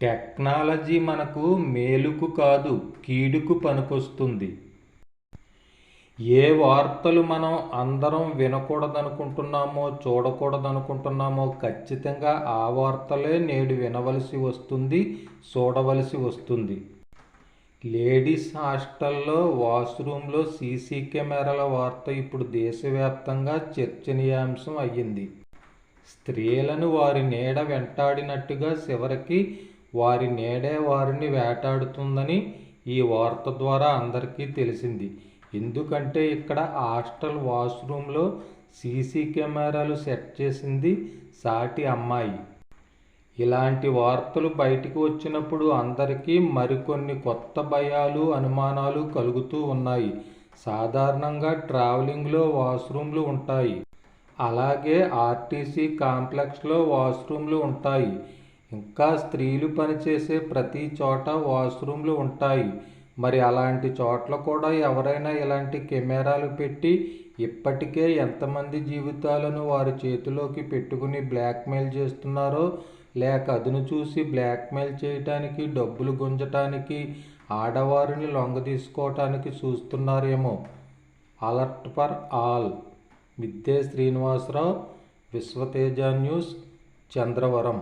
Technology మనకు మేలుకు కాదు కీడుకు పనికొస్తుంది. ఏ వార్తలు మనం అందరం వినకూడదనుకుంటున్నామో చూడకూడదనుకుంటున్నామో ఖచ్చితంగా ఆ వార్తలే నేడు వినవలసి వస్తుంది చూడవలసి వస్తుంది. లేడీస్ హాస్టల్లో వాష్రూమ్లో సీసీ కెమెరాల వార్త ఇప్పుడు దేశవ్యాప్తంగా చర్చనీయాంశం అయ్యింది. స్త్రీలను వారి నీడ వెంటాడినట్టుగా చివరికి వారి నీడే వారిని వేటాడుతుందని ఈ వార్త ద్వారా అందరికీ తెలిసింది. ఎందుకంటే ఇక్కడ హాస్టల్ వాష్రూమ్లో సీసీ కెమెరాలు సెట్ చేసింది సాటి అమ్మాయి. ఇలాంటి వార్తలు బయటికి వచ్చినప్పుడు అందరికీ మరికొన్ని కొత్త భయాలు అనుమానాలు కలుగుతూ ఉన్నాయి. సాధారణంగా ట్రావెలింగ్లో వాష్రూమ్లు ఉంటాయి. అలాగే ఆర్టీసీ కాంప్లెక్స్లో వాష్రూమ్లు ఉంటాయి. ఇంకా స్త్రీలు పనిచేసే ప్రతి చోట వాష్రూమ్లు ఉంటాయి. మరి అలాంటి చోట్ల కూడా ఎవరైనా ఇలాంటి కెమెరాలు పెట్టి ఇప్పటికే ఎంతమంది జీవితాలను వారి చేతిలోకి పెట్టుకుని బ్లాక్మెయిల్ చేస్తున్నారో లేక అదును చూసి బ్లాక్మెయిల్ చేయటానికి డబ్బులు గుంజటానికి ఆడవారిని లొంగ తీసుకోవటానికి చూస్తున్నారేమో. Alert for all. Midde Srinivasa Rao Vishwateja news Chandravaram.